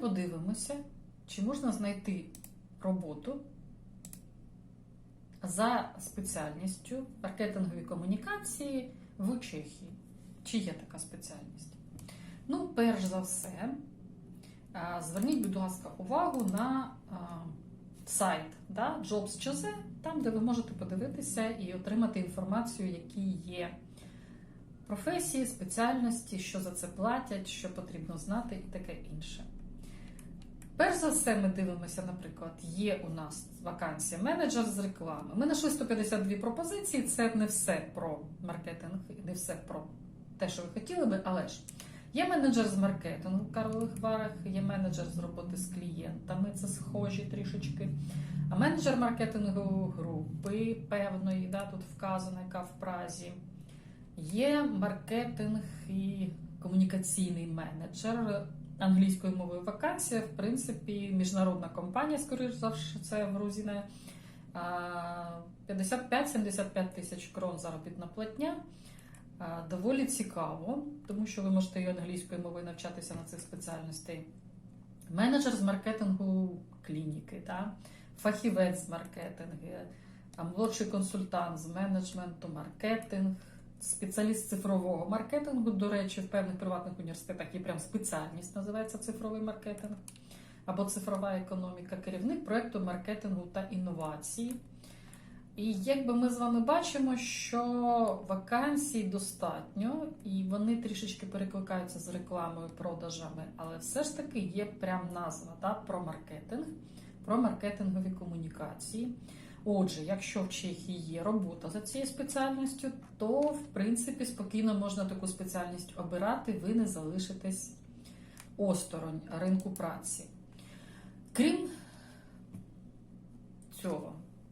Подивимося, чи можна знайти роботу за спеціальністю маркетингові комунікації в Чехії. Чи є така спеціальність? Ну, перш за все, зверніть, будь ласка, увагу на сайт да, Jobs.cz, там, де ви можете подивитися і отримати інформацію, які є професії, спеціальності, що за це платять, що потрібно знати і таке інше. Перш за все, ми дивимося, наприклад, є у нас вакансія менеджер з реклами. Ми знайшли 152 пропозиції. Це не все про маркетинг, не все про те, що ви хотіли би, але ж є менеджер з маркетингу в Карлових Варах, є менеджер з роботи з клієнтами, це схожі трішечки. А менеджер маркетингової групи певної, да, тут вказано, яка в Празі. Є маркетинг і комунікаційний менеджер англійською мовою вакансія. В принципі, міжнародна компанія, скоріш за все, це в Грузіне. 55-75 тисяч крон заробітна платня. Доволі цікаво, тому що ви можете і англійською мовою навчатися на цих спеціальностей. Менеджер з маркетингу клініки, да? фахівець з маркетингу, молодший консультант з менеджменту, маркетинг, спеціаліст цифрового маркетингу. До речі, в певних приватних університетах є прям спеціальність, називається цифровий маркетинг або цифрова економіка, керівник проєкту маркетингу та інновацій. І якби ми з вами бачимо, що вакансій достатньо, і вони трішечки перекликаються з рекламою, продажами, але все ж таки є прям назва да, про маркетинг, про маркетингові комунікації. Отже, якщо в Чехії є робота за цією спеціальністю, то в принципі спокійно можна таку спеціальність обирати, ви не залишитесь осторонь ринку праці. Крім цього,